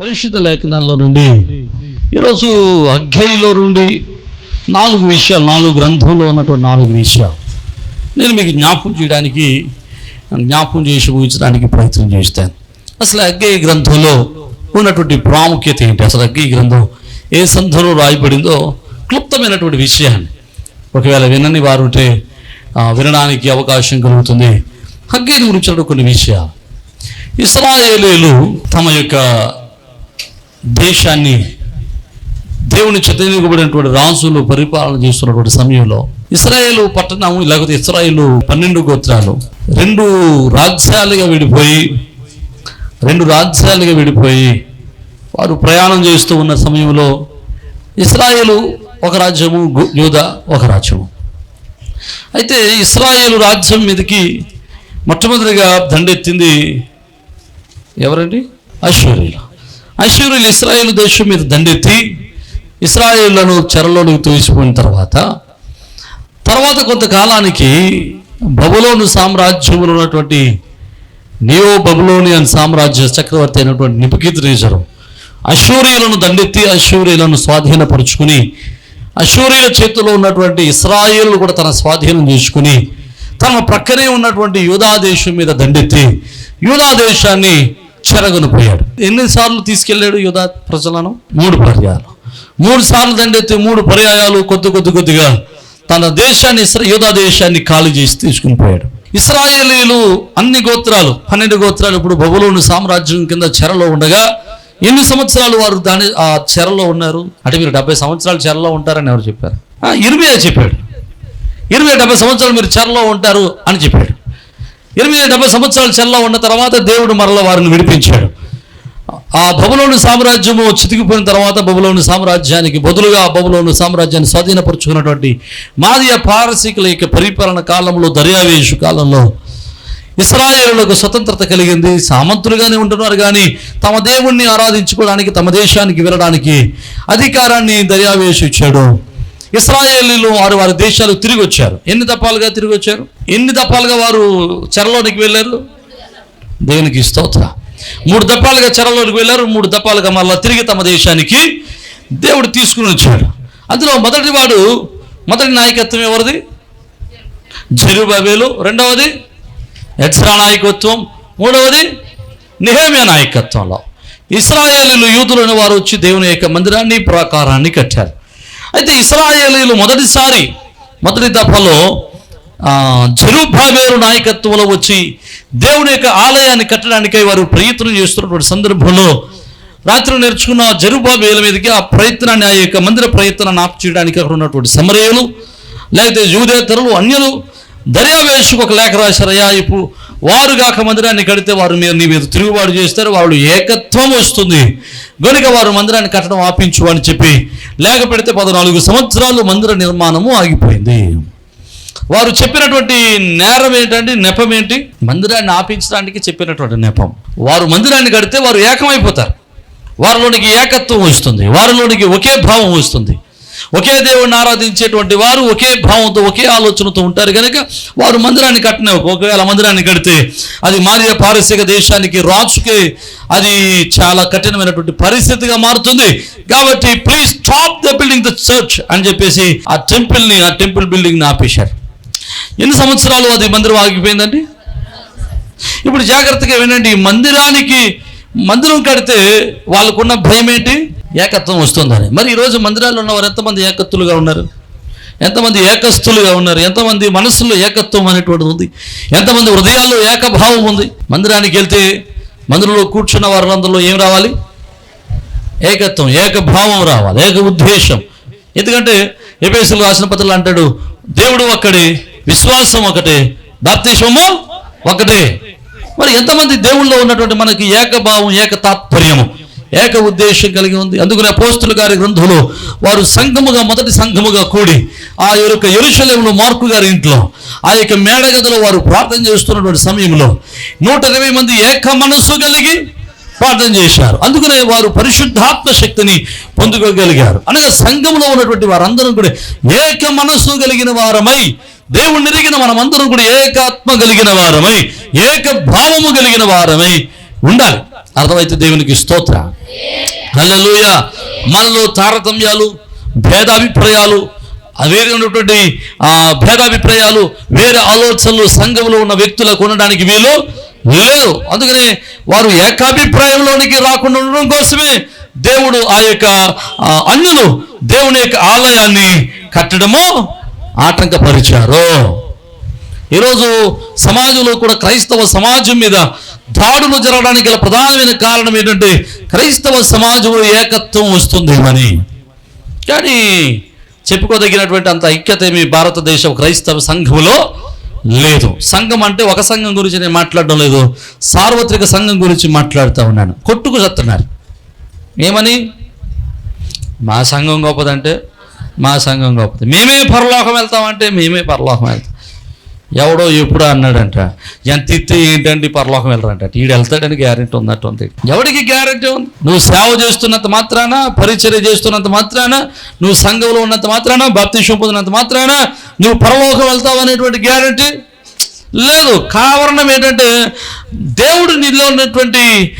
పరిశుద్ధ లేఖనాల్లో నుండి ఈరోజు అగ్గైలో నుండి నాలుగు విషయాలు నాలుగు గ్రంథంలో ఉన్నటువంటి నాలుగు విషయాలు నేను మీకు జ్ఞాపకం చేయడానికి జ్ఞాపకం చేసి ఊహించడానికి ప్రయత్నం చేస్తాను. అసలు అగ్గేయ గ్రంథంలో ఉన్నటువంటి ప్రాముఖ్యత ఏంటి? అసలు అగ్గేయ గ్రంథం ఏ సందర్భంలో రాయబడిందో క్లుప్తమైనటువంటి విషయాన్ని ఒకవేళ వినని వారు ఉంటే వినడానికి అవకాశం కలుగుతుంది. అగ్గేని గురించి కొన్ని విషయాలు. ఇస్రాయేలీలు తమ యొక్క దేశాన్ని దేవుని చదివించబడినటువంటి రాజులు పరిపాలన చేస్తున్నటువంటి సమయంలో ఇస్రాయేలు పట్టణం లేకపోతే ఇస్రాయేల్ పన్నెండు గోత్రాలు రెండు రాజ్యాలుగా విడిపోయి రెండు రాజ్యాలుగా విడిపోయి వారు ప్రయాణం చేస్తూ ఉన్న సమయంలో ఇస్రాయేలు ఒక రాజ్యము గు- యూదా ఒక రాజ్యము. అయితే ఇస్రాయేలు రాజ్యం మీదకి మొట్టమొదటిగా దండెత్తింది ఎవరండి? అశ్వర్యులు అశ్వరులు ఇస్రాయేల్ దేశం మీద దండెత్తి ఇస్రాయేళ్ళను చెరలోనికి తోసిపోయిన తర్వాత తర్వాత కొంతకాలానికి బబులోను సామ్రాజ్యంలో ఉన్నటువంటి నియో బబులోనియన్ సామ్రాజ్య చక్రవర్తి అయినటువంటి నిపుకిత్ రేజరు అశూరియులను దండెత్తి అశూరియులను స్వాధీనపరుచుకుని అశూరియుల చేతిలో ఉన్నటువంటి ఇస్రాయేల్ కూడా తన స్వాధీనం చేసుకుని తన ప్రక్కనే ఉన్నటువంటి యూదా దేశం మీద దండెత్తి యూదా దేశాన్ని చెరగొనిపోయాడు. ఎన్నిసార్లు తీసుకెళ్ళాడు యూదా ప్రజలను? మూడు పర్యాలు. మూడు సార్లు దండెత్తి మూడు పర్యాయాలు కొద్ది కొద్ది కొద్దిగా తన దేశాన్ని యూదా దేశాన్ని ఖాళీ చేసి తీసుకుని పోయాడు ఇస్రాయేలీలు అన్ని గోత్రాలు పన్నెండు గోత్రాలు ఇప్పుడు బబులోను సామ్రాజ్యం కింద చెరలో ఉండగా ఎన్ని సంవత్సరాలు వారు దాని ఆ చెరలో ఉన్నారు? అంటే మీరు డెబ్బై సంవత్సరాలు చెరలో ఉంటారని ఎవరు చెప్పారు? ఇర్మియా చెప్పాడు. ఇరవై డెబ్బై సంవత్సరాలు మీరు చెరలో ఉంటారు అని చెప్పాడు. ఇరవై డెబ్బై సంవత్సరాలు చెల్లా ఉన్న తర్వాత దేవుడు మరల వారిని విడిపించాడు. ఆ బబులోని సామ్రాజ్యము చితికిపోయిన తర్వాత బబులోని సామ్రాజ్యానికి బదులుగా బబులోని బబులోను సామ్రాజ్యాన్ని స్వాధీనపరుచుకున్నటువంటి మాదియ పారసీకుల యొక్క పరిపాలన కాలంలో దర్యావేషు కాలంలో ఇస్రాయేళ్ళకు స్వతంత్రత కలిగింది. సామంతులుగానే ఉంటున్నారు కానీ తమ దేవుణ్ణి ఆరాధించుకోవడానికి తమ దేశానికి వెళ్ళడానికి అధికారాన్ని దర్యావేషు ఇచ్చాడు. ఇస్రాయేలీలు వారు వారి దేశాలు తిరిగి వచ్చారు. ఎన్ని దప్పాలుగా తిరిగి వచ్చారు? ఎన్ని దప్పాలుగా వారు చెరలోనికి వెళ్ళారు? దేవునికి స్తోత్ర. మూడు దప్పాలుగా చెరలోనికి వెళ్ళారు మూడు దప్పాలుగా మళ్ళీ తిరిగి తమ దేశానికి దేవుడు తీసుకుని వచ్చాడు. అందులో మొదటి వాడు మొదటి నాయకత్వం ఎవరిది? జరుబాబేలు. రెండవది ఎక్స్రా నాయకత్వం. మూడవది నిహేమియా నాయకత్వంలో. ఇస్రాయేలీలు యూదులను వారు వచ్చి దేవుని యొక్క మందిరాన్ని ప్రాకారాన్ని కట్టారు. అయితే ఇస్రాయేలీలు మొదటిసారి మొదటి దఫలో ఆ, నాయకత్వంలో వచ్చి దేవుని యొక్క ఆలయాన్ని కట్టడానికై వారు ప్రయత్నం చేస్తున్నటువంటి సందర్భంలో రాత్రి నేర్చుకున్న జరుబాబేల మీదకి ఆ ప్రయత్నాన్ని ఆ యొక్క మందిర ప్రయత్నాన్ని ఆపు చేయడానికి అక్కడ ఉన్నటువంటి సమరయులు లేకపోతే యూదేతరులు అన్యులు దర్యావేషుకు ఒక లేఖ రాశారయ్యా ఇప్పుడు వారు కాక మందిరాన్ని కడితే వారు మీరు నీ మీద తిరుగుబాటు చేస్తారు వాళ్ళు ఏకత్వం వస్తుంది. గనుక వారు మందిరాన్ని కట్టడం ఆపించు అని చెప్పి లేఖ పెడితే పద్నాలుగు సంవత్సరాలు మందిర నిర్మాణము ఆగిపోయింది. వారు చెప్పినటువంటి నేరం ఏంటంటే నెపం ఏంటి? మందిరాన్ని ఆపించడానికి చెప్పినటువంటి నెపం. వారు మందిరాన్ని కడితే వారు ఏకమైపోతారు. వారిలోనికి ఏకత్వం వస్తుంది వారిలోనికి ఒకే భావం వస్తుంది. ఒకే దేవుణ్ణి ఆరాధించేటువంటి వారు ఒకే భావంతో ఒకే ఆలోచనతో ఉంటారు కనుక వారు మందిరాన్ని కట్టిన ఒకవేళ మందిరాన్ని కడితే అది మారియ పారసీక దేశానికి రాజుకి అది చాలా కఠినమైనటువంటి పరిస్థితిగా మారుతుంది. కాబట్టి please stop the building the church అని చెప్పేసి ఆ టెంపుల్ని ఆ టెంపుల్ బిల్డింగ్ని ఆపేశారు. ఎన్ని సంవత్సరాలు అది మందిరం ఆగిపోయిందండి? ఇప్పుడు జాగ్రత్తగా వినండి ఈ మందిరానికి మందిరం కడితే వాళ్ళకున్న భయం ఏంటి ఏకత్వం వస్తుందని. మరి ఈరోజు మందిరాల్లో ఉన్నవారు ఎంతమంది ఏకత్తులుగా ఉన్నారు? ఎంతమంది ఏకస్తులుగా ఉన్నారు? ఎంతమంది మనసులో ఏకత్వం అనేటువంటిది ఉంది? ఎంతమంది హృదయాల్లో ఏకభావం ఉంది? మందిరానికి వెళ్తే మందిరంలో కూర్చున్న వారందరిలో ఏం రావాలి? ఏకత్వం ఏకభావం రావాలి ఏక ఉద్దేశం. ఎందుకంటే ఎపేసులు రాసిన పత్రులు అంటాడు దేవుడు ఒక్కడే విశ్వాసం ఒకటే బాప్తిషము ఒకటే. మరి ఎంతమంది దేవుళ్ళలో ఉన్నటువంటి మనకి ఏకభావం ఏక తాత్పర్యము ఏక ఉద్దేశం కలిగి ఉంది. అందుకనే పోస్తుల గారి గ్రంథంలో వారు సంఘముగా మొదటి సంఘముగా కూడి ఆ యొక్క ఎరుశలేములో మార్కు గారి ఇంట్లో ఆ యొక్క మేడగదిలో వారు ప్రార్థన చేస్తున్నటువంటి సమయంలో నూట ఇరవై మంది ఏక మనస్సు కలిగి ప్రార్థన చేశారు. అందుకనే వారు పరిశుద్ధాత్మ శక్తిని పొందుకోగలిగారు. అనగా సంఘంలో ఉన్నటువంటి వారందరం కూడా ఏక మనస్సు కలిగిన వారమై దేవుణ్ణి ఎరిగిన మనమందరం కూడా ఏకాత్మ కలిగిన వారమై ఏక భావము కలిగిన వారమై ఉండాలి. అర్థమైతే దేవునికి స్తోత్ర. హల్లెలూయా. మనలో తారతమ్యాలు భేదాభిప్రాయాలు ఆ వేరే ఉన్నటువంటి భేదాభిప్రాయాలు వేరే ఆలోచనలు సంఘంలో ఉన్న వ్యక్తులకు ఉండడానికి వీలు లేదు. అందుకనే వారు ఏకాభిప్రాయంలోనికి రాకుండా ఉండడం కోసమే దేవుడు ఆ యొక్క అన్యులు దేవుని యొక్క ఆలయాన్ని కట్టడము ఆటంకపరిచారు. ఈరోజు సమాజంలో కూడా క్రైస్తవ సమాజం మీద దాడులు జరగడానికి గల ప్రధానమైన కారణం ఏంటంటే క్రైస్తవ సమాజంలో ఏకత్వం వస్తుందేమని. కానీ చెప్పుకోదగినటువంటి అంత ఐక్యత ఏమి భారతదేశం క్రైస్తవ సంఘంలో లేదు. సంఘం అంటే ఒక సంఘం గురించి నేను మాట్లాడడం లేదు. సార్వత్రిక సంఘం గురించి మాట్లాడుతూ ఉన్నాను. కొట్టుకు చెప్తున్నారు ఏమని? మా సంఘం గొప్పదంటే మా సంఘం గొప్పది. మేమే పరలోకం వెళ్తామంటే మేమే పరలోకం వెళ్తాం. ఎవడో ఎప్పుడో అన్నాడంట ఎంత ఇస్తే ఏంటండి పరలోకం వెళ్ళరంట. ఈడు వెళ్తాడని గ్యారెంటీ ఉన్నట్టు ఉంది. ఎవడికి గ్యారెంటీ ఉంది? నువ్వు సేవ చేస్తున్నంత మాత్రాన? పరిచర్య చేస్తున్నంత మాత్రాన? నువ్వు సంఘంలో ఉన్నంత మాత్రాన? భక్తి పొందినంత మాత్రాన? నువ్వు పరలోకం వెళ్తావు అనేటువంటి గ్యారెంటీ లేదు. కారణం ఏంటంటే దేవుడు నీలో ఉన్నటువంటి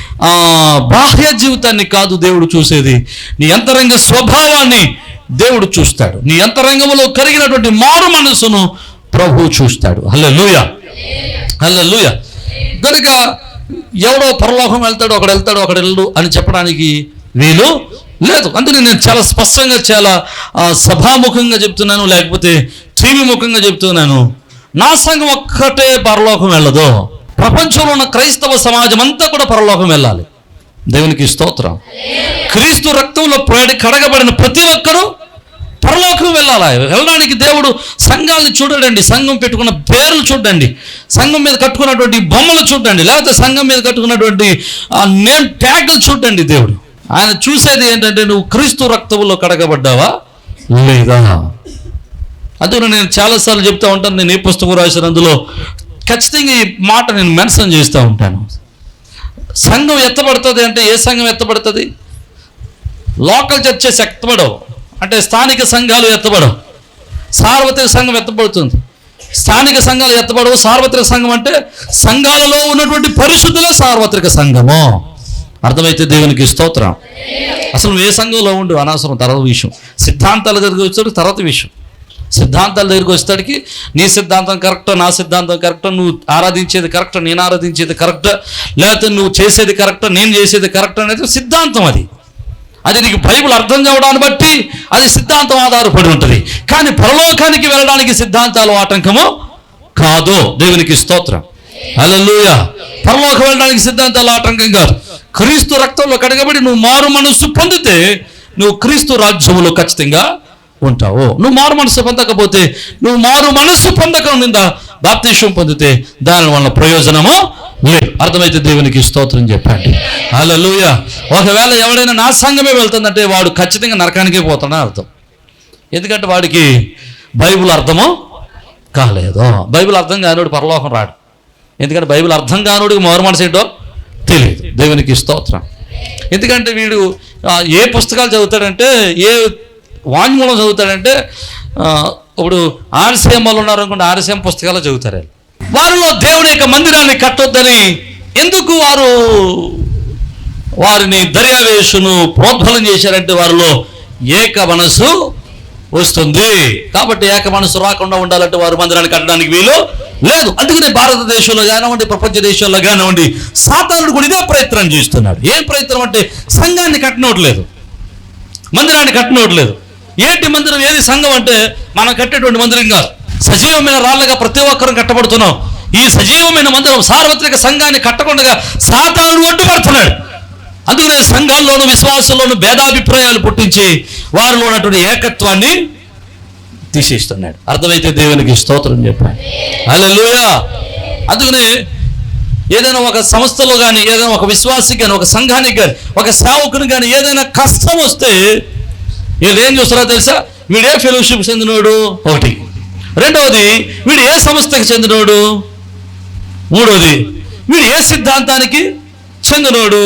బాహ్య జీవితాన్ని కాదు దేవుడు చూసేది. నీ అంతరంగ స్వభావాన్ని దేవుడు చూస్తాడు. నీ అంతరంగంలో కలిగినటువంటి మారు మనసును ప్రభు చూస్తాడు. హలో లూయ హలో లూయ కనుక ఎవడో పరలోకం వెళ్తాడు ఒకడు వెళ్తాడు ఒకడు వెళ్ళు అని చెప్పడానికి వీలు లేదు. అందుకని నేను చాలా స్పష్టంగా చాలా సభాముఖంగా చెప్తున్నాను లేకపోతే టీవీ ముఖంగా చెప్తున్నాను. నా సంఘం ఒక్కటే పరలోకం వెళ్ళదు. ప్రపంచంలో ఉన్న క్రైస్తవ సమాజం అంతా కూడా పరలోకం వెళ్ళాలి. దేవునికి స్తోత్రం. క్రీస్తు రక్తంలో పేడి కడగబడిన ప్రతి ఒక్కరూ పరలోకం వెళ్ళాలా? వెళ్ళడానికి దేవుడు సంఘాలను చూడండి సంఘం పెట్టుకున్న పేర్లు చూడండి సంఘం మీద కట్టుకున్నటువంటి బొమ్మలు చూడండి లేకపోతే సంఘం మీద కట్టుకున్నటువంటి నేమ్ ట్యాగ్లు చూడండి దేవుడు. ఆయన చూసేది ఏంటంటే నువ్వు క్రీస్తు రక్తంలో కడగబడ్డావా? లేదా? అందుకని నేను చాలాసార్లు చెప్తా ఉంటాను నేను ఏ పుస్తకం రాసిన అందులో ఖచ్చితంగా ఈ మాట నేను మెన్షన్ చేస్తూ ఉంటాను. సంఘం ఎత్తబడుతుంది అంటే ఏ సంఘం ఎత్తబడుతుంది? లోకల్ చర్చెస్ ఎత్తబడవు. అంటే స్థానిక సంఘాలు ఎత్తబడవు. సార్వత్రిక సంఘం ఎత్తబడుతుంది. స్థానిక సంఘాలు ఎత్తబడవు. సార్వత్రిక సంఘం అంటే సంఘాలలో ఉన్నటువంటి పరిశుద్ధులే సార్వత్రిక సంఘము. అర్థమైతే దేవునికి స్తోత్రం. అసలు ఏ సంఘంలో ఉండు? అనవసరం తర్వాత విషయం. సిద్ధాంతాల దగ్గరికి వచ్చేటప్పుడు తర్వాత విషయం. సిద్ధాంతాల దగ్గరికి వచ్చేటికి నీ సిద్ధాంతం కరెక్ట్ నా సిద్ధాంతం కరెక్ట్ నువ్వు ఆరాధించేది కరెక్ట్ నేను ఆరాధించేది కరెక్ట్ లేకపోతే నువ్వు చేసేది కరెక్ట్ నేను చేసేది కరెక్ట్ అనేది సిద్ధాంతం అది. అది నీకు బైబుల్ అర్థం కావడాన్ని బట్టి అది సిద్ధాంతం ఆధారపడి ఉంటుంది. కానీ పరలోకానికి వెళ్ళడానికి సిద్ధాంతాలు ఆటంకము కాదు. దేవునికి స్తోత్రం. అలలుయ పరలోకం వెళ్ళడానికి సిద్ధాంతాలు ఆటంకం కాదు. క్రీస్తు రక్తంలో కడగబడి నువ్వు మారు మనస్సు పొందితే నువ్వు క్రీస్తు రాజ్యములో ఖచ్చితంగా ఉంటావు. నువ్వు మారు మనసు పొందకపోతే నువ్వు మారు మనస్సు పొందక నింద బాప్తిష్యం పొందితే దాని వల్ల ప్రయోజనము? లేదు. అర్థమైతే దేవునికి స్తోత్రం చెప్పండి. అలా లూయ ఒకవేళ ఎవడైనా నా సంఘమే వెళ్తుందంటే వాడు ఖచ్చితంగా నరకానికే పోతాడని అర్థం. ఎందుకంటే వాడికి బైబిల్ అర్థము కాలేదు. బైబిల్ అర్థం కానివాడు పరలోకం రాడు. ఎందుకంటే బైబిల్ అర్థం కానివాడికి మారు మనసు ఏంటో తెలియదు. దేవునికి స్తోత్రం. ఎందుకంటే వీడు ఏ పుస్తకాలు చదువుతాడంటే ఏ వాంగ్మూలం చదువుతాడంటే ఇప్పుడు ఆర్సీఎం వాళ్ళు ఉన్నారు అనుకుంటే ఆర్సీఎం పుస్తకాలు చదువుతారు వారిలో దేవుని యొక్క మందిరాన్ని కట్టొద్దని ఎందుకు వారు వారిని దర్యావేషును ప్రోద్బలం చేశారంటే వారిలో ఏక మనసు వస్తుంది. కాబట్టి ఏక మనసు రాకుండా ఉండాలంటే వారు మందిరాన్ని కట్టడానికి వీలు లేదు. అందుకనే భారతదేశంలో కానివ్వండి ప్రపంచ దేశాల్లో కానివ్వండి సాతానుడు కూడా ఇదే ప్రయత్నం చేస్తున్నాడు. ఏం ప్రయత్నం అంటే సంఘాన్ని కట్టనవట్లేదు మందిరాన్ని కట్టనవట్లేదు ఏంటి మందిరం ఏది సంఘం అంటే మనం కట్టేటువంటి మందిరం కాదు. సజీవమైన రాళ్ళగా ప్రతి ఒక్కరం కట్టబడుతున్నాం. ఈ సజీవమైన మందిరం సార్వత్రిక సంఘాన్ని కట్టకుండా సాతానుడు అడ్డుపడుతున్నాడు అందుకనే సంఘాల్లోనూ విశ్వాసంలోనూ భేదాభిప్రాయాలు పుట్టించి వారిలో ఉన్నటువంటి ఏకత్వాన్ని తీసేస్తున్నాడు. అర్థమైతే దేవునికి స్తోత్రం చెప్పాడు. హల్లెలూయా. అందుకనే ఏదైనా ఒక సంస్థలో కానీ ఏదైనా ఒక విశ్వాసికి కానీ ఒక సంఘానికి కానీ ఒక సేవకుని కానీ ఏదైనా కష్టం వస్తే వీళ్ళు ఏం చూస్తారో తెలుసా? వీడు ఏ ఫెలోషిప్ చెందినోడు. ఒకటి. రెండవది వీడు ఏ సంస్థకి చెందినోడు? మూడవది వీడు ఏ సిద్ధాంతానికి చెందినోడు?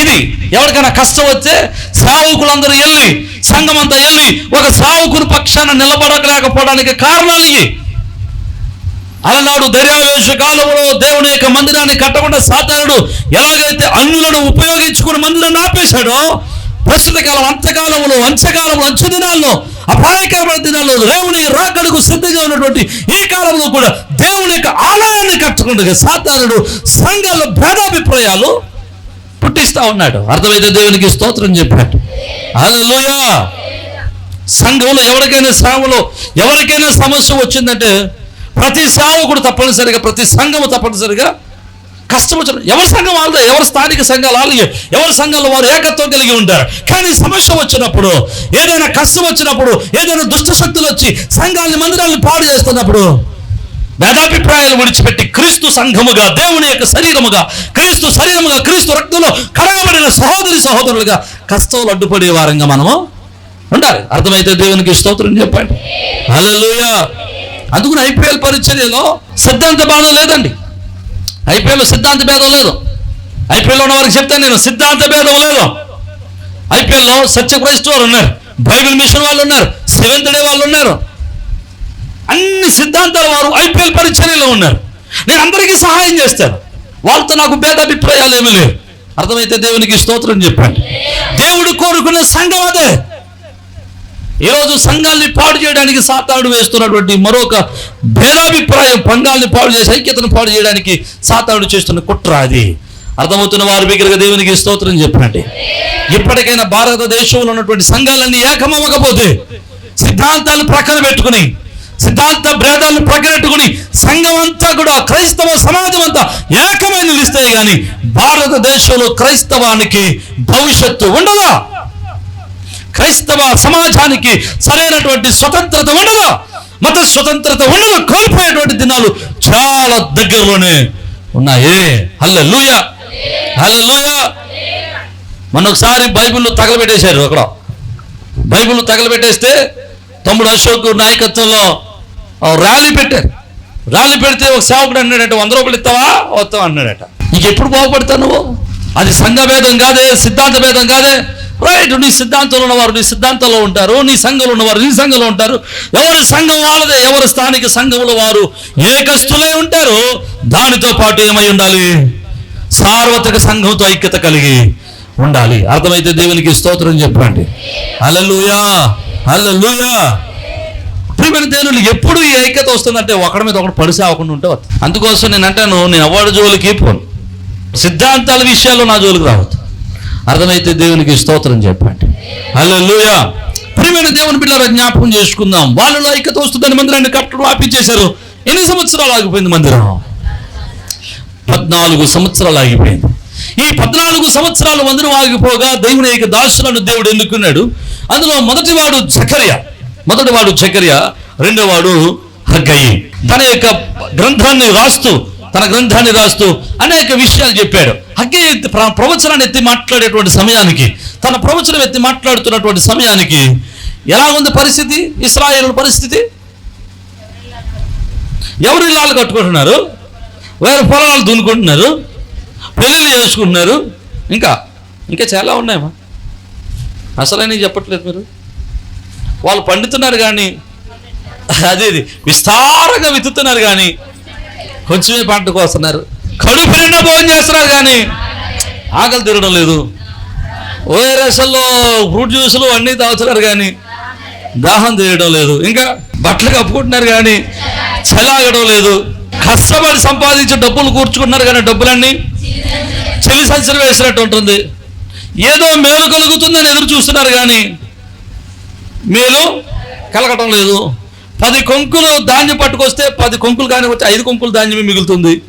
ఇది ఎవరికైనా కష్టం వస్తే సావుకులందరూ వెళ్ళి సంఘం అంతా వెళ్ళి ఒక సావుకుని పక్షాన నిలబడలేకపోవడానికి కారణాలు ఇవి అలనాడు దర్యావేశ కాలంలో దేవుని యొక్క మందిరాన్ని కట్టకుండా సాతానుడు ఎలాగైతే అన్యులను ఉపయోగించుకుని మందిరాన్ని ఆపేశాడో ప్రస్తుత కాలం అంతకాలంలో అంచకాలంలో అంచు దినాల్లో అపాయకరమైన దినాల్లో దేవుని రాకడకు సిద్ధంగా ఉన్నటువంటి ఈ కాలంలో కూడా దేవుని యొక్క ఆలయాన్ని కట్టకుండా సాతానుడు సంఘాల భేదాభిప్రాయాలు పుట్టిస్తా ఉన్నాడు. అర్థమైతే దేవునికి స్తోత్రం చెప్పాడు. అలలుయా సంఘంలో ఎవరికైనా సేవలో ఎవరికైనా సమస్య వచ్చిందంటే ప్రతి సేవకుడు తప్పనిసరిగా ప్రతి సంఘము తప్పనిసరిగా కష్టం వచ్చిన ఎవరి సంఘం వాళ్ళదే? ఎవరి స్థానిక సంఘాలు వాళ్ళే ఎవరి సంఘాలు వారు ఏకత్వం కలిగి ఉంటారు? కానీ సమస్య వచ్చినప్పుడు ఏదైనా కష్టం వచ్చినప్పుడు ఏదైనా దుష్ట శక్తులు వచ్చి సంఘాలని మందిరాలను పాడు చేస్తున్నప్పుడు భేదాభిప్రాయాలు విడిచిపెట్టి క్రీస్తు సంఘముగా దేవుని యొక్క శరీరముగా క్రీస్తు శరీరముగా క్రీస్తు రక్తంలో కడగబడిన సహోదరి సహోదరులుగా కష్టంలో అడ్డుపడే వారంగా మనము ఉండాలి. అర్థమైతే దేవునికి స్తోత్రం చెప్పండి. హల్లెలూయా. అందుకని ఐపీఎల్ పరిచర్యలో సిద్ధాంత బాధ లేదండి. ఐపీఎల్ సిద్ధాంత భేదం లేదు. ఐపీఎల్లో ఉన్న వారికి చెప్తాను నేను సిద్ధాంత భేదం లేదు. ఐపీఎల్లో సత్యక్రైస్తవ వారు ఉన్నారు. బైబిల్ మిషన్ వాళ్ళు ఉన్నారు. సెవెంత్ డే వాళ్ళు ఉన్నారు. అన్ని సిద్ధాంతాల వారు ఐపీఎల్ పరిచర్యలో ఉన్నారు. నేను అందరికీ సహాయం చేస్తాను. వాళ్ళతో నాకు భేదాభిప్రాయాలు ఏమీ లేవు. అర్థమైతే దేవునికి స్తోత్రం చెప్పాను దేవుడు కోరుకునే సంఘం అదే. ఈరోజు సంఘాల్ని పాడు చేయడానికి సాతాడు వేస్తున్నటువంటి మరొక భేదాభిప్రాయం పంగాల్ని పాడు చేసి ఐక్యతను పాడు చేయడానికి సాతాడు చేస్తున్న కుట్ర అది. అర్థమవుతున్న వారి బిగ్గరగా దేవునికి స్తోత్రం చెప్పండి. ఇప్పటికైనా భారతదేశంలో ఉన్నటువంటి సంఘాలన్నీ ఏకమవ్వకపోతే సిద్ధాంతాలు ప్రక్కన పెట్టుకుని సిద్ధాంత భేదాలను ప్రక్కనెట్టుకుని సంఘం అంతా కూడా క్రైస్తవ సమాజం అంతా ఏకమై నిలుస్తాయి కానీ భారతదేశంలో క్రైస్తవానికి భవిష్యత్తు ఉండదా? క్రైస్తవ సమాజానికి సరైనటువంటి స్వతంత్రత ఉండదు మత స్వతంత్రత ఉండదు కోల్పోయేటువంటి దినాలు చాలా దగ్గరలోనే ఉన్నాయి. హల్ల లూయ మొన్న ఒకసారి బైబిల్ తగలబెట్టేశారు అక్కడ. బైబిల్ తగలబెట్టేస్తే తమ్ముడు అశోక్ నాయకత్వంలో ర్యాలీ పెట్టారు. ర్యాలీ పెడితే ఒక సేవకుడు అన్నాడట వంద రూపాయలు ఇస్తావా? వస్తావా అన్నాడట. నీకు ఎప్పుడు బాగుపడతావు నువ్వు? అది సంఘ భేదం కాదే సిద్ధాంత భేదం కాదే. రైట్ నీ సిద్ధాంతంలో ఉన్నవారు నీ సిద్ధాంతంలో ఉంటారు నీ సంఘంలో ఉన్నవారు నీ సంఘంలో ఉంటారు. ఎవరి సంఘం వాళ్ళదే ఎవరి స్థానిక సంఘంలో వారు ఏకస్తులే ఉంటారు దానితో పాటు ఏమై ఉండాలి? సార్వత్రిక సంఘంతో ఐక్యత కలిగి ఉండాలి. అర్థమైతే దేవునికి స్తోత్రం చెప్పండి. హల్లెలూయా హల్లెలూయా. ప్రియమైన దేవుని ఎప్పుడు ఈ ఐక్యత వస్తుందంటే ఒకడి మీద ఒకటి పడిసి అవ్వకుండా ఉంటే అందుకోసం నేను అంటాను నేను అవార్డు జోలికి పోను. సిద్ధాంతాల విషయాల్లో నా జోలికి రావద్దు. అర్థమైతే దేవునికి స్తోత్రం చెప్పండి. హల్లెలూయా. ప్రియమైన దేవుని బిడ్డల జ్ఞాపకం చేసుకుందాం. వాళ్ళలో ఐక్యత వస్తుందని మందిరాన్ని కట్టడం ఆపించేశారు ఎన్ని సంవత్సరాలు ఆగిపోయింది మందిరం? పద్నాలుగు సంవత్సరాలు ఆగిపోయింది. ఈ పద్నాలుగు సంవత్సరాలు మందిరం ఆగిపోగా దేవుని యొక్క దాసులను దేవుడు ఎన్నుకున్నాడు. అందులో మొదటివాడు జకర్య. మొదటివాడు జకర్య రెండోవాడు హగ్గయి. తన యొక్క గ్రంథాన్ని రాస్తూ తన గ్రంథాన్ని రాస్తూ అనేక విషయాలు చెప్పాడు. హగ్గయి ప్ర- ప్రవచనాన్ని ఎత్తి మాట్లాడేటువంటి సమయానికి తన ప్రవచనం ఎత్తి మాట్లాడుతున్నటువంటి సమయానికి ఎలా ఉంది పరిస్థితి? ఇస్రాయేల్ పరిస్థితి? ఎవరు ఇల్లాలు కట్టుకుంటున్నారు? వేరే పొలాలు దున్నుకుంటున్నారు? పెళ్ళిళ్ళు చేసుకుంటున్నారు? ఇంకా ఇంకా చాలా ఉన్నాయమ్మా. అసలైన చెప్పట్లేదు మీరు? వాళ్ళు పండుతున్నారు కానీ అదే విస్తారంగా విత్తుతున్నారు కానీ కొంచెమే పంటకు వస్తున్నారు. కడుపు నిండా భోజనం చేస్తున్నారు కానీ ఆకలి తిరగడం లేదు. ఓఆర్ఎస్ఎల్లో ఫ్రూట్ జ్యూసులు అన్నీ తాగుతున్నారు కానీ దాహం తీయడం లేదు. ఇంకా బట్టలు కప్పుకుంటున్నారు కానీ చలాగడం లేదు. కష్టపడి సంపాదించి డబ్బులు కూర్చుకుంటున్నారు కానీ డబ్బులన్నీ చెవి సంచులు వేసినట్టు ఉంటుంది. ఏదో మేలు కలుగుతుందని ఎదురు చూస్తున్నారు కానీ మేలు కలగటం లేదు. పది కొంకులు ధాన్యం పట్టుకొస్తే పది కొంకులు కానీ వచ్చి ఐదు కొంకులు ధాన్యమే మిగులుతుంది.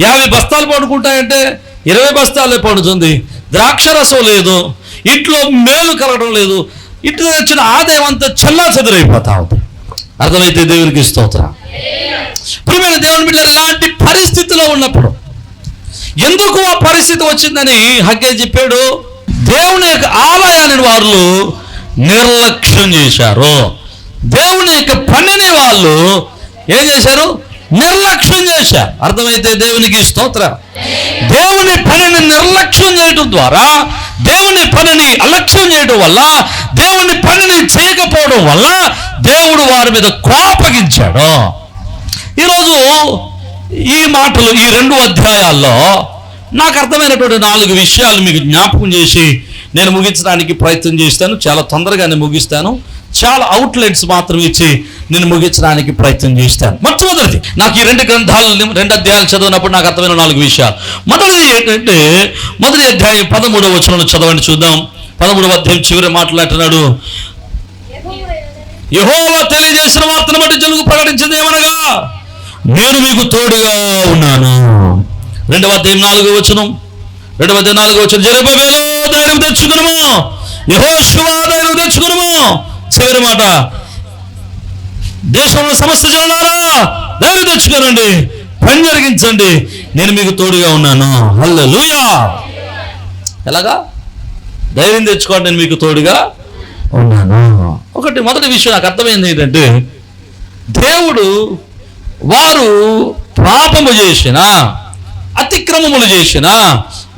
యాభై బస్తాలు పండుకుంటాయంటే ఇరవై బస్తాలే పండుతుంది. ద్రాక్షరసం లేదు. ఇంట్లో మేలు కలగడం లేదు. ఇంటి వచ్చిన ఆదాయం అంతా చెల్లా చెదరైపోతా ఉంది. అర్థమైతే దేవునికి స్తోత్రం. ప్రియమైన దేవుని బిడ్డ ఇలాంటి పరిస్థితిలో ఉన్నప్పుడు ఎందుకు ఆ పరిస్థితి వచ్చిందని హగ్గే చెప్పాడు? దేవుని యొక్క ఆలయాన్ని వారు నిర్లక్ష్యం చేశారు. దేవుని యొక్క పనిని వాళ్ళు ఏం చేశారు? నిర్లక్ష్యం చేశారు. అర్థమైతే దేవునికి స్తోత్ర. దేవుని పనిని నిర్లక్ష్యం చేయటం ద్వారా దేవుని పనిని అలక్ష్యం చేయడం వల్ల దేవుని పనిని చేయకపోవడం వల్ల దేవుడు వారి మీద కోపగించాడు. ఈరోజు ఈ మాటలు ఈ రెండు అధ్యాయాల్లో నాకు అర్థమైనటువంటి నాలుగు విషయాలు మీకు జ్ఞాపకం చేసి నేను ముగించడానికి ప్రయత్నం చేస్తాను. చాలా తొందరగానే ముగిస్తాను. చాలా అవుట్లెట్స్ మాత్రం ఇచ్చి నేను ముగించడానికి ప్రయత్నం చేస్తాను మొట్టమొదటిది నాకు ఈ రెండు గ్రంథాలు రెండు అధ్యాయాలు చదివినప్పుడు నాకు అర్థమైన నాలుగు విషయాలు. మొదటిది ఏంటంటే మొదటి అధ్యాయం పదమూడవ వచనం చదవండి చూద్దాం. పదమూడవ అధ్యాయం చివరి మాట్లాడుతున్నాడు. యహోవా తెలియజేసిన వార్తను బట్టి జనుగు ప్రకటించింది ఏమనగా నేను మీకు తోడుగా ఉన్నాను. రెండవ అధ్యాయం నాలుగో వచనం. రెండవ అధ్యాయం నాలుగో వచనం జరబేలో ధైర్యం తెచ్చుకునము. యహోశివా ధైర్యం తెచ్చుకునము. చివరి మాట. దేశంలో సమస్య జనారా ధైర్యం తెచ్చుకోనండి. పని జరిగించండి. నేను మీకు తోడుగా ఉన్నాను. హల్లెలూయా. ఎలాగా? ధైర్యం తెచ్చుకోండి నేను మీకు తోడుగా ఉన్నాను. ఒకటి మొదటి విషయం నాకు అర్థమైంది ఏంటంటే దేవుడు వారు పాపము చేసిన అతిక్రమములు చేసిన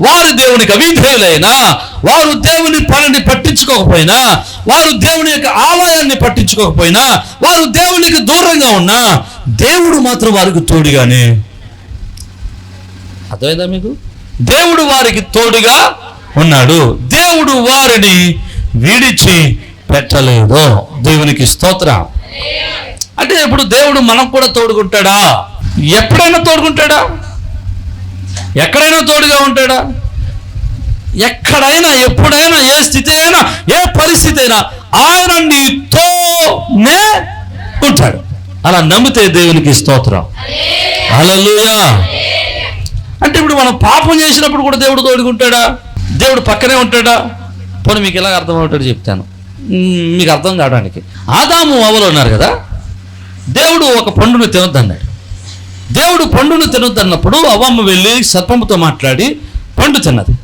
వారు దేవునికి అవిధేయులైనా వారు దేవుని పనిని పట్టించుకోకపోయినా వారు దేవుని యొక్క ఆలయాన్ని పట్టించుకోకపోయినా వారు దేవునికి దూరంగా ఉన్నా దేవుడు మాత్రం వారికి తోడుగానే. అర్థమైందా మీకు? దేవుడు వారికి తోడుగా ఉన్నాడు. దేవుడు వారిని విడిచి పెట్టలేదు. దేవునికి స్తోత్రం. అంటే ఇప్పుడు దేవుడు మనకు కూడా తోడుకుంటాడా ఎప్పుడైనా తోడుకుంటాడా ఎక్కడైనా తోడుగా ఉంటాడా? ఎక్కడైనా ఎప్పుడైనా ఏ స్థితి అయినా ఏ పరిస్థితి అయినా ఆయన నీతోనే ఉంటాడు. అలా నమ్మితే దేవునికి స్తోత్రం. అలలుయా అంటే ఇప్పుడు మనం పాపం చేసినప్పుడు కూడా దేవుడు తోడుకుంటాడా దేవుడు పక్కనే ఉంటాడా? పోనీ మీకు ఎలా అర్థమవుతాడు చెప్తాను. మీకు అర్థం కావడానికి. ఆదాము అవలు ఉన్నారు కదా? దేవుడు ఒక పండును తినొద్దన్నాడు. దేవుడు పండును తినొద్దన్నప్పుడు అవ్వమ్మ వెళ్ళి సర్పముతో మాట్లాడి పండు తిన్నది.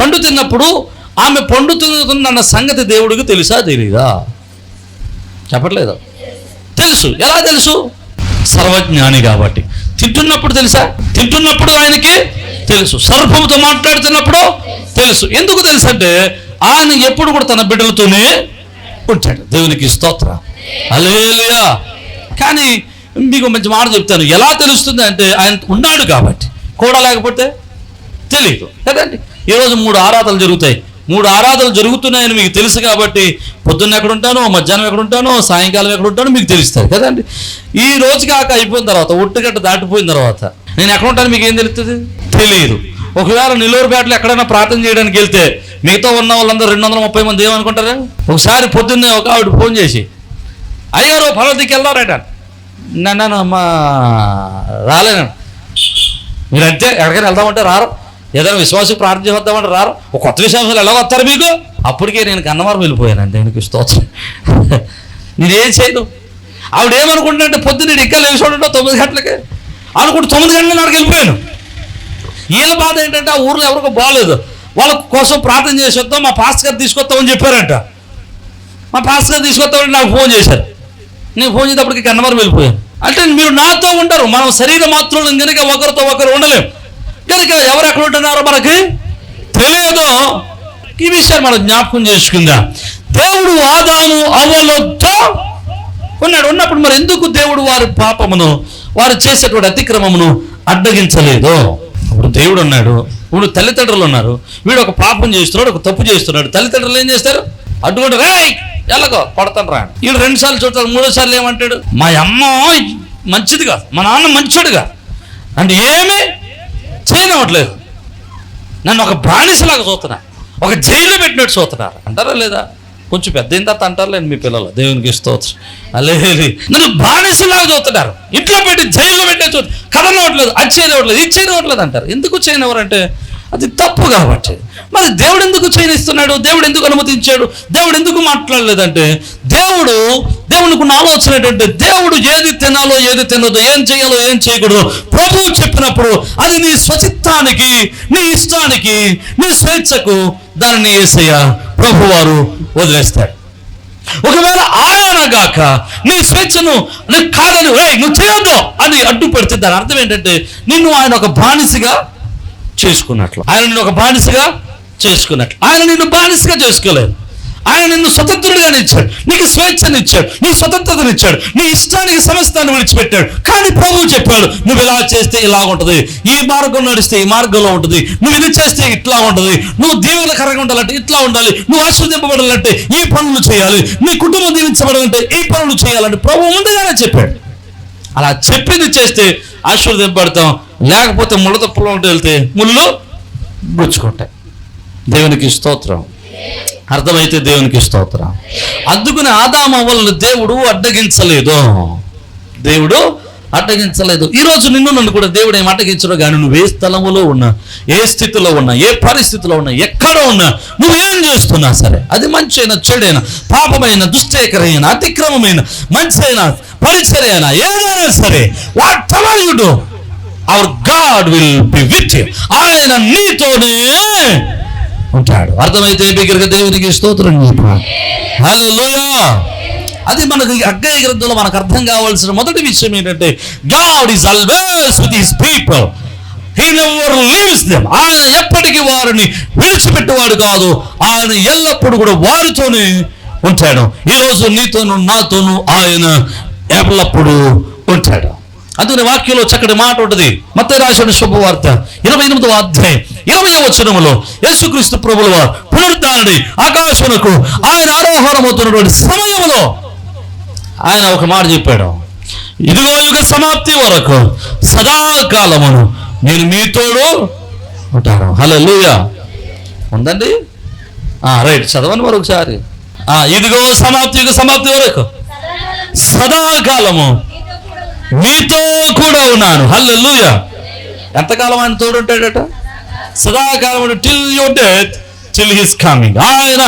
పండు తిన్నప్పుడు ఆమె పండు తిన్నుతుందన్న సంగతి దేవుడికి తెలుసా తెలీదా? చెప్పట్లేదు? తెలుసు. ఎలా తెలుసు? సర్వజ్ఞాని కాబట్టి. తింటున్నప్పుడు తెలుసా? తింటున్నప్పుడు ఆయనకి తెలుసు. సర్పముతో మాట్లాడుతున్నప్పుడు తెలుసు. ఎందుకు తెలుసు అంటే ఆయన ఎప్పుడు కూడా తన బిడ్డలతోనే ఉంటాడు. దేవునికి స్తోత్ర. అలేలియా కానీ మీకు మంచి మాట చెప్తాను. ఎలా తెలుస్తుంది అంటే ఆయన ఉన్నాడు కాబట్టి. కూడా లేకపోతే తెలియదు కదండి ఈరోజు మూడు ఆరాధనలు జరుగుతాయి. మూడు ఆరాధనలు జరుగుతున్నాయని మీకు తెలుసు కాబట్టి పొద్దున్న ఎక్కడ ఉంటానో మధ్యాహ్నం ఎక్కడ ఉంటానో సాయంకాలం ఎక్కడ ఉంటానో మీకు తెలుస్తుంది కదండి ఈ రోజు కాక అయిపోయిన తర్వాత ఒట్టుగట్ట దాటిపోయిన తర్వాత నేను ఎక్కడ ఉంటాను మీకు ఏం తెలుస్తుంది? తెలియదు ఒకవేళ నెల్లూరుపేటలో ఎక్కడైనా ప్రార్థన చేయడానికి వెళ్తే మిగతా ఉన్న వాళ్ళందరూ రెండు వందల ముప్పై మంది ఏమనుకుంటారు? ఒకసారి పొద్దున్నే ఒక ఆవిడ ఫోన్ చేసి అయ్యారు ఫలదికి వెళ్దారట నన్ను అమ్మా రాలేను మీరు అంతే ఎక్కడికైనా వెళ్దామంటే రారు. ఏదైనా విశ్వాసం ప్రార్థన చేద్దామంటే రారు. ఒక కొత్త విశ్వాసాలు ఎలా వస్తారు మీకు? అప్పటికే నేను కన్నవారం వెళ్ళిపోయాను అంతే దేవునికి స్తోత్రం. నేనేం చేయను? ఆవిడ ఏమనుకుంటుందంటే పొద్దున్న ఇక్కడ లేచి ఉండటం తొమ్మిది గంటలకి. అనుకుంటే తొమ్మిది గంటల నాటికి వెళ్ళిపోయాను. వీళ్ళ బాధ ఏంటంటే ఆ ఊర్లో ఎవరికో బాగలేదు వాళ్ళ కోసం ప్రార్థన చేసి వద్దాం మా పాస్టర్ గారు తీసుకొస్తామని చెప్పారంట. మా పాస్టర్ గారు తీసుకొస్తామని నాకు ఫోన్ చేశారు. నేను ఫోన్ చేసేటప్పటికి కన్నవరం వెళ్ళిపోయాను. అంటే మీరు నాతో ఉండరు. మనం శరీర మాత్రం కనుక ఒకరితో ఒకరు ఉండలేం. కనుక ఎవరు ఎక్కడ ఉంటున్నారో మనకి తెలియదు ఈ విషయాన్ని మనం జ్ఞాపకం చేసుకుందాం? దేవుడు ఆదాము అవలతో ఉన్నాడు ఉన్నప్పుడు మరి ఎందుకు దేవుడు వారి పాపమును వారు చేసేటువంటి అతిక్రమమును అడ్డగించలేదు? ఇప్పుడు దేవుడు ఉన్నాడు ఇప్పుడు తల్లిదండ్రులు ఉన్నారు. వీడు ఒక పాపం చేస్తున్నాడు ఒక తప్పు చేస్తున్నాడు. తల్లిదండ్రులు ఏం చేస్తారు? అడ్డుకుంటారు. ఎలాగో కొడతాను రా వీడు రెండు సార్లు చూడతాడు మూడో సార్లు ఏమంటాడు? మా అమ్మ మంచిది కాదు మా నాన్న మంచోడుగా. అంటే ఏమీ చేయనివ్వట్లేదు. నన్ను ఒక బానిసలాగా చూస్తున్నా ఒక జైల్లో పెట్టినట్టు చూస్తున్నారు. అంటారా లేదా? కొంచెం పెద్ద అయిన తర్వాత అంటారు లేదు మీ పిల్లలు. దేవునికి స్తోత్రం. అలేది నన్ను బానిసలాగా చూస్తున్నారు. ఇంట్లో పెట్టి జైల్లో పెట్టే చూ కథనవట్లేదు అది చేయనివ్వట్లేదు ఇది చేయనివ్వట్లేదు అంటారు. ఎందుకు చేయనివ్వరంటే అది తప్పు కాబట్టి. మరి దేవుడు ఎందుకు చేయనిస్తున్నాడు దేవుడు ఎందుకు అనుమతించాడు? దేవుడు ఎందుకు మాట్లాడలేదంటే దేవుడు దేవునికి ఉన్న ఆలోచన ఏంటంటే దేవుడు ఏది తినాలో ఏది తినదో ఏం చేయాలో ఏం చేయకూడదు. ప్రభువు చెప్పినప్పుడు అది నీ స్వచిత్తానికి నీ ఇష్టానికి నీ స్వేచ్ఛకు దానిని ఏసయ్య ప్రభువారు వదిలేస్తాడు. ఒకవేళ ఆయన గాక నీ స్వేచ్ఛను నీకు కాదని "ఏయ్, నువ్వు చేయొద్దు అని అడ్డు పెడితే దాని అర్థం ఏంటంటే నిన్ను ఆయన ఒక బానిసగా చేసుకున్నట్లు. ఆయన నిన్ను ఒక బానిసగా చేసుకున్నట్లు. ఆయన నిన్ను బానిసగా చేసుకోలేదు. ఆయన నిన్ను స్వతంత్రుడిగానిచ్చాడు నీకు స్వేచ్ఛనిచ్చాడు నీ స్వతంత్రతనిచ్చాడు నీ ఇష్టానికి సమస్తాన్ని విడిచిపెట్టాడు. కానీ ప్రభువు చెప్పాడు నువ్వు ఇలా చేస్తే ఇలా ఉంటుంది ఈ మార్గం నడిస్తే ఈ మార్గంలో ఉంటుంది. నువ్వు ఇది చేస్తే ఇట్లా ఉంటుంది. నువ్వు దీవెనకరంగా ఉండాలంటే ఇట్లా ఉండాలి. నువ్వు ఆశ్రదింపబడాలంటే ఈ పనులు చేయాలి. నీ కుటుంబం దీవించబడాలంటే ఈ పనులు చేయాలంటే ప్రభు ముందుగానే చెప్పాడు. అలా చెప్పింది చేస్తే ఆశీర్వదింపడతాం లేకపోతే ముళ్ళ తప్పులో వెళ్తే ముళ్ళు గుచ్చుకుంటాయి. దేవునికి స్తోత్రం. అర్థమైతే దేవునికి స్తోత్రం. అందుకుని ఆదామ దేవుడు అడ్డగించలేదు. దేవుడు అడ్డగించలేదు. ఈరోజు నిన్ను నన్ను కూడా దేవుడు ఏం అడ్డగించడు కానీ నువ్వు ఏ స్థలంలో ఉన్నా ఏ స్థితిలో ఉన్నా ఏ పరిస్థితిలో ఉన్నా ఎక్కడ ఉన్నా నువ్వు ఏం చేస్తున్నా సరే అది మంచి అయినా చెడైనా పాపమైన దుష్టేకరైన అతిక్రమమైన మంచి అయినా పరిచర్య అయినా ఏదైనా సరే whatever you do our God will be with you. ఆయన నీతోనే ఉంటాడు. అర్థమైతే బిగ్గరగా దేవునికి స్తోత్రం హల్లెలూయా. అది మనకు అగ్గయ గ్రంథంలో మనకు అర్థం కావాల్సిన మొదటి విషయం ఏంటంటే God is always with his people he never leaves them ఆయన ఎప్పటికీ వారిని విడిచిపెట్టేవాడు కాదు. ఆయన ఎల్లప్పుడూ కూడా వారితోనే ఉంటాడు. ఈరోజు నీతోను నాతోను ఆయన ఎల్లప్పుడూ ఉంటాడు. అందుకని వాక్యంలో చక్కటి మాట ఉంటుంది. మత రాసిన శుభవార్త ఇరవై ఎనిమిదవ అధ్యాయం ఇరవై వచనములో యేసుక్రీస్తు ప్రభుల వారు పునరుద్ధారణి ఆకాశమునకు ఆయన ఆరోహణమవుతున్నటువంటి సమయంలో ఆయన ఒక మాట చెప్పాడు. ఇదిగో యుగ సమాప్తి వరకు సదాకాలమును నేను మీతోడు ఉంటాను. హలో ఉందండి? రైట్. చదవండి మరొకసారి ఇదిగో సమాప్తి యుగ సమాప్తి వరకు సదాకాలము మీతో కూడా ఉన్నాను. హలో లూయ ఎంతకాలం ఆయన తోడుంటాడట సదాకాలం till your death till his coming ఆయన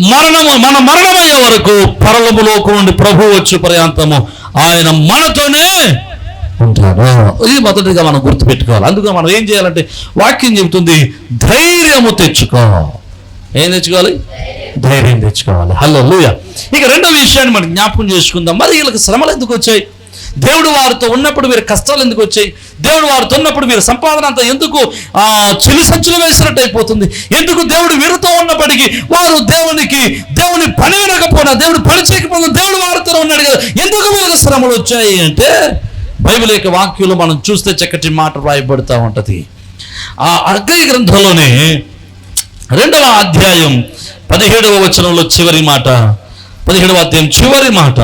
మరణము మన మరణమయ్యే వరకు పరలములోకి నుండి ప్రభు వచ్చి పర్యాంతము ఆయన మనతోనే ఉంటారు ఇది మొదటిగా మనం గుర్తుపెట్టుకోవాలి. అందుకే మనం ఏం చేయాలంటే వాక్యం చెబుతుంది ధైర్యము తెచ్చుకో. ఏం తెచ్చుకోవాలి? ధైర్యం తెచ్చుకోవాలి. హలో లూయ ఇక రెండో విషయాన్ని మనం జ్ఞాపకం చేసుకుందాం. మరి వీళ్ళకి శ్రమలు ఎందుకు వచ్చాయి? దేవుడు వారితో ఉన్నప్పుడు మీరు కష్టాలు ఎందుకు వచ్చాయి? దేవుడు వారితో ఉన్నప్పుడు మీరు సంపాదన అంతా ఎందుకు ఆ, చిలి సంచులు వేసినట్టు అయిపోతుంది? ఎందుకు దేవుడు వీరితో ఉన్నప్పటికీ వారు దేవునికి దేవుని పని వినకపోయినా దేవుడు పని చేయకపోయినా దేవుడు వారితో ఉన్నాడు కదా. ఎందుకు వీళ్ళకి శ్రమలు వచ్చాయి అంటే బైబిల్ యొక్క వాక్యంలో మనం చూస్తే చక్కటి మాట రాయబడుతూ ఉంటది. ఆ అగ్గయ్య గ్రంథంలోనే రెండవ అధ్యాయం పదిహేడవ వచనంలో చివరి మాట పదిహేడవ అధ్యాయం చివరి మాట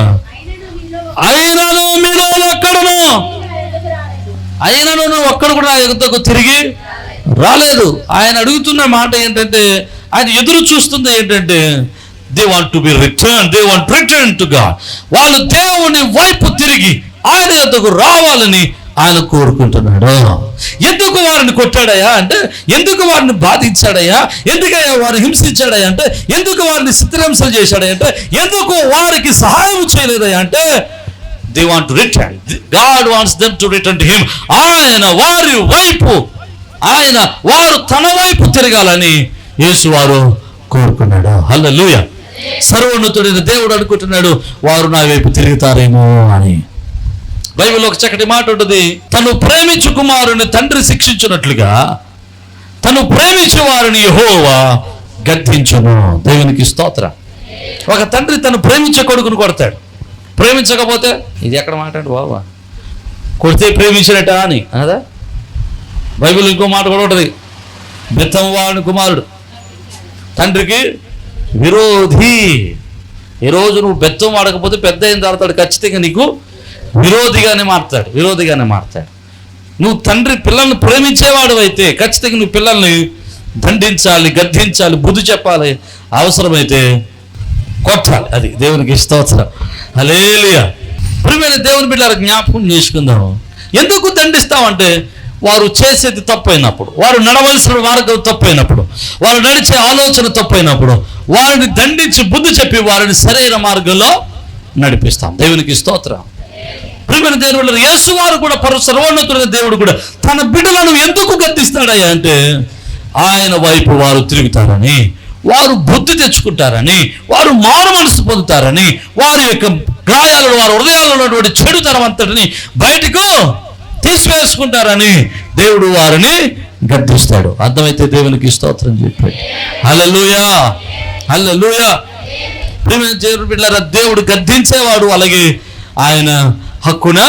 అయినను మీలో ఒక్కడును. అయినను నువ్వు ఒక్కడు కూడా నా తిరిగి రాలేదు. ఆయన అడుగుతున్న మాట ఏంటంటే ఆయన ఎదురు చూస్తుంది ఏంటంటే they want to be return they want return to God వాళ్ళు దేవుని వైపు తిరిగి ఆయన ఎద్దకు రావాలని ఆయన కోరుకుంటున్నాడు. ఎందుకు వారిని కొట్టాడయ్యా అంటే ఎందుకు వారిని బాధించాడయ్యా? ఎందుకయ్యా వారిని హింసించాడయ్యా అంటే ఎందుకు వారిని చిత్రహింసలు చేశాడయ్యా అంటే ఎందుకు వారికి సహాయం చేయలేదయ్యా అంటే they want return God wants them to return to him ఆయన వారి వైపు ఆయన వారు తన వైపు తిరగాలని యేసు వారు కోరుకున్నాడు. హల్లెలూయ సర్వోన్నతుడైన దేవుడు అనుకుంటున్నాడు వారు నా వైపు తిరుగుతారేమో అని. బైబిల్ ఒక చక్కటి మాట ఉంటుంది తను ప్రేమించు కుమారుని తండ్రి శిక్షించినట్లుగా తను ప్రేమించే వారిని యెహోవా గద్దించును. దేవునికి స్తోత్ర. ఒక తండ్రి తను ప్రేమించే కొడుకును కొడతాడు. ప్రేమించకపోతే ఇది ఎక్కడ మాట అంటే బాబా? కొడితే ప్రేమించినట్ట అని. అదా బైబిల్ ఇంకో మాట కూడా ఉంటుంది. బెత్తం వాడిని కుమారుడు. తండ్రికి విరోధి. ఈరోజు నువ్వు బెత్తం వాడకపోతే పెద్ద అయిన తర్వాత ఖచ్చితంగా నీకు విరోధిగానే మారుతాడు విరోధిగానే మారుతాడు. నువ్వు తండ్రి పిల్లల్ని ప్రేమించేవాడు అయితే ఖచ్చితంగా నువ్వు పిల్లల్ని దండించాలి గద్దించాలి బుద్ధి చెప్పాలి. అవసరమైతే కొట్టాలి. అది దేవునికి స్తోత్రం. అలేలియా ప్రియమైన దేవుని బిడ్డ జ్ఞాపకం చేసుకుందాం. ఎందుకు దండిస్తామంటే వారు చేసేది తప్పైనప్పుడు వారు నడవలసిన మార్గం తప్పైనప్పుడు వారు నడిచే ఆలోచన తప్పైనప్పుడు వారిని దండించి బుద్ధి చెప్పి వారిని సరైన మార్గంలో నడిపిస్తాం. దేవునికి స్తోత్రం. ప్రియమైన దేవుడు యేసు వారు కూడా పరు సర్వోన్నతుడైన దేవుడు కూడా తన బిడ్డలను ఎందుకు గద్దిస్తాడయ్యా అంటే ఆయన వైపు వారు తిరుగుతారని వారు బుద్ధి తెచ్చుకుంటారని వారు మారు మనసు పొందుతారని వారి యొక్క గాయాలను వారి హృదయాల్లో ఉన్నటువంటి చెడుతనం అంతటిని బయటకు తీసివేసుకుంటారని దేవుడు వారిని గద్దిస్తాడు. అర్థమైతే దేవునికి స్తోత్రం చెప్పాడు. హల్లెలూయా! హల్లెలూయా! బిడ్డారా దేవుడు గద్దించేవాడు అలాగే ఆయన హక్కున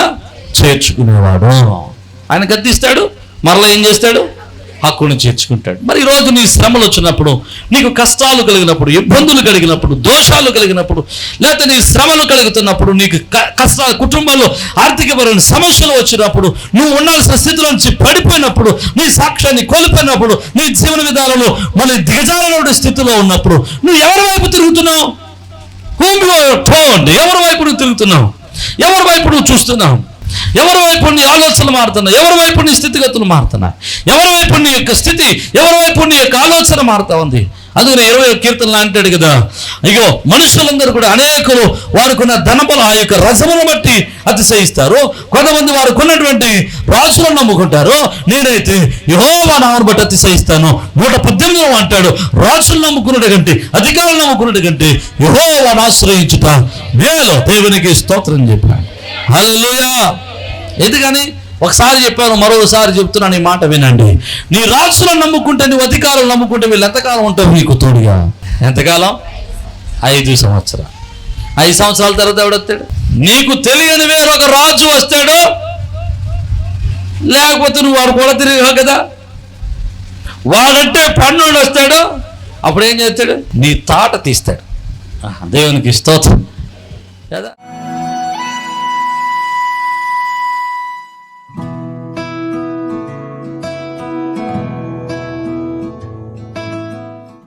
చేర్చుకునేవాడు. ఆయన గద్దిస్తాడు మరలా ఏం చేస్తాడు? హక్కును చేర్చుకుంటాడు. మరి ఈరోజు నీ శ్రమలు వచ్చినప్పుడు నీకు కష్టాలు కలిగినప్పుడు ఇబ్బందులు కలిగినప్పుడు దోషాలు కలిగినప్పుడు లేకపోతే నీ శ్రమలు కలుగుతున్నప్పుడు నీకు క- కష్టాలు కుటుంబంలో ఆర్థికపరమైన సమస్యలు వచ్చినప్పుడు నువ్వు ఉండాల్సిన స్థితిలో నుంచి పడిపోయినప్పుడు నీ సాక్ష్యాన్ని కోల్పోయినప్పుడు నీ జీవన విధానంలో మళ్ళీ దిగజారిన స్థితిలో ఉన్నప్పుడు నువ్వు ఎవరి వైపు తిరుగుతున్నావు? హూమ్ టోన్ ఎవరి వైపు నువ్వు తిరుగుతున్నావు? ఎవరి వైపు నువ్వు చూస్తున్నావు? ఎవరి వైపు నీ ఆలోచనలు మారుతున్నాయి? ఎవరి వైపు నీ స్థితిగతులు మారుతున్నాయి? ఎవరి వైపు నీ యొక్క స్థితి? ఎవరి వైపు నీ యొక్క ఆలోచన మారుతా ఉంది? అందుకని ఇరవై కీర్తనలు అంటాడు కదా. ఇగో మనుషులందరూ కూడా అనేకులు వారికున్న ధనబల ఆ యొక్క రసమును బట్టి అతిశయిస్తారు. కొంతమంది వారు కొన్నటువంటి రాజులను నమ్ముకుంటారు. నేనైతే యహోవా నామను బట్టి అతిశయిస్తాను. నూట పద్దెనిమిది అంటాడు. రాజులను నమ్ముకున్నట్టు కంటే అధికారులు నమ్ముకున్నట్టు కంటే యహోవాను ఆశ్రయించుట మేలు. దేవునికి స్తోత్రం చెప్పాను. అల్లుయా ఎందుకని? ఒకసారి చెప్పాను మరోసారి చెప్తున్నాను ఈ మాట వినండి. నీ రాజులను నమ్ముకుంటే నువ్వు అధికారులు నమ్ముకుంటే వీళ్ళు ఎంతకాలం ఉంటావు నీకు తోడుగా? ఎంతకాలం? ఐదు సంవత్సరాలు. ఐదు సంవత్సరాల తర్వాత ఎవడొస్తాడు నీకు తెలియని వేరొక రాజు వస్తాడు. లేకపోతే నువ్వు వాడు కూడా తిరిగావు కదా. వాడంటే పన్నుడు వస్తాడు. అప్పుడు ఏం చేస్తాడు? నీ తాట తీస్తాడు. దేవునికి స్తోత్రం. కదా?